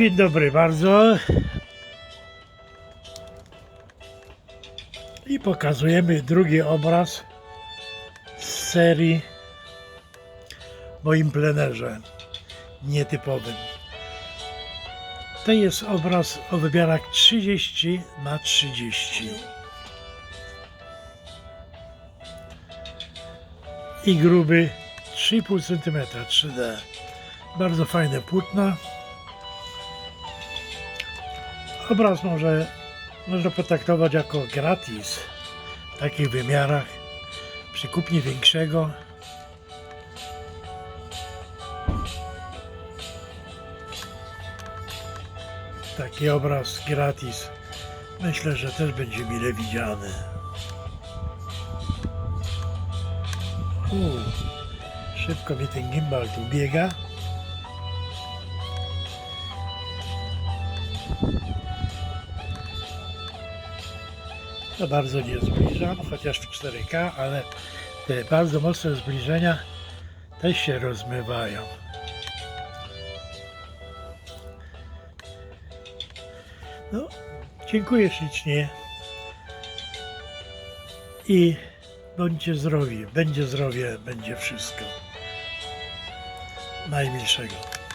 Dzień dobry bardzo. I pokazujemy drugi obraz z serii w moim plenerze nietypowym. To jest obraz o wymiarach 30 na 30 i gruby 3,5 cm 3D. Bardzo fajne płótno. Obraz może, można potraktować jako gratis w takich wymiarach przy kupnie większego. Taki obraz gratis myślę, że też będzie mile widziany. Uuu, szybko mi ten gimbal tu biega. To bardzo nie zbliżam, chociaż w 4K, ale te bardzo mocne zbliżenia też się rozmywają. No, dziękuję ślicznie i bądźcie zdrowi, będzie zdrowie, będzie wszystko. Najmilszego.